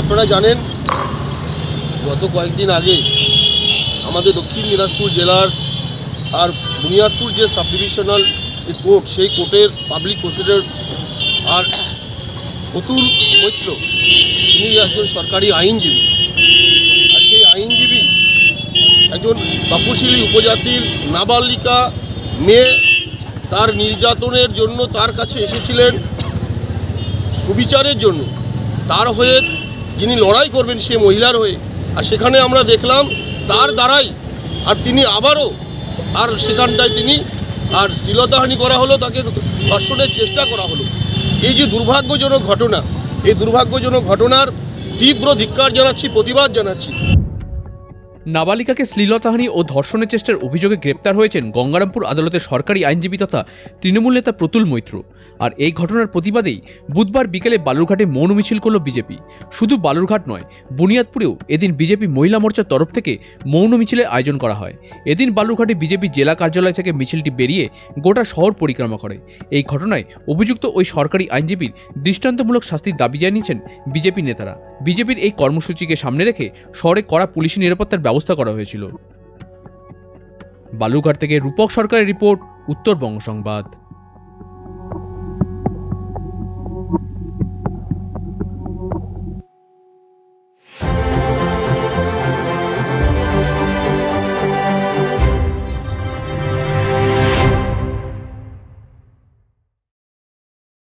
আপনারা জানেন, গত কয়েকদিন আগে আমাদের দক্ষিণ দিনাজপুর জেলার আর বুনিয়াদপুর যে সাব ডিভিশনাল যে কোর্ট, সেই কোর্টের পাবলিক প্রসিডার আর অতুল মৈত্র, তিনি একজন সরকারি আইনজীবী। আর সেই আইনজীবী একজন তপশিলি উপজাতির নাবালিকা মেয়ে, তার নির্যাতনের জন্য তার কাছে এসেছিলেন, সুবিচারের জন্য। তার হয়ে যিনি লড়াই করবেন সে মহিলার হয়ে। আর সেখানে আমরা দেখলাম তার দ্বারাই, আর তিনি আবারও, আর সেখানটায় তিনি, আর শ্লীলতাহানি করা হলো, তাকে ধর্ষণের চেষ্টা করা হলো। এই যে দুর্ভাগ্যজনক ঘটনা, এই দুর্ভাগ্যজনক ঘটনার তীব্র ধিক্কার জানাচ্ছি, প্রতিবাদ জানাচ্ছি। নাবালিকাকে শ্লীলতাহানি ও ধর্ষণের চেষ্টার অভিযোগে গ্রেপ্তার হয়েছেন গঙ্গারামপুর আদালতের সরকারি আইনজীবী তথা তৃণমূল নেতা প্রতুল মৈত্র। আর এই ঘটনার প্রতিবাদেই বুধবার বিকেলে বালুরঘাটে মৌন মিছিল করল বিজেপি। শুধু বালুরঘাট নয়, বুনিয়াদপুরেও এদিন বিজেপি মহিলা মোর্চার তরফ থেকে মৌন মিছিলের আয়োজন করা হয়। এদিন বালুরঘাটে বিজেপি জেলা কার্যালয় থেকে মিছিলটি বেরিয়ে গোটা শহর পরিক্রমা করে। এই ঘটনায় অভিযুক্ত ওই সরকারি আইনজীবীর দৃষ্টান্তমূলক শাস্তির দাবি জানিয়েছেন বিজেপি নেতারা। বিজেপির এই কর্মসূচিকে সামনে রেখে শহরে কড়া পুলিশি নিরাপত্তার ব্যবস্থা করা হয়েছিল। বালুরঘাট থেকে রূপক সরকারের রিপোর্ট, উত্তরবঙ্গ সংবাদ।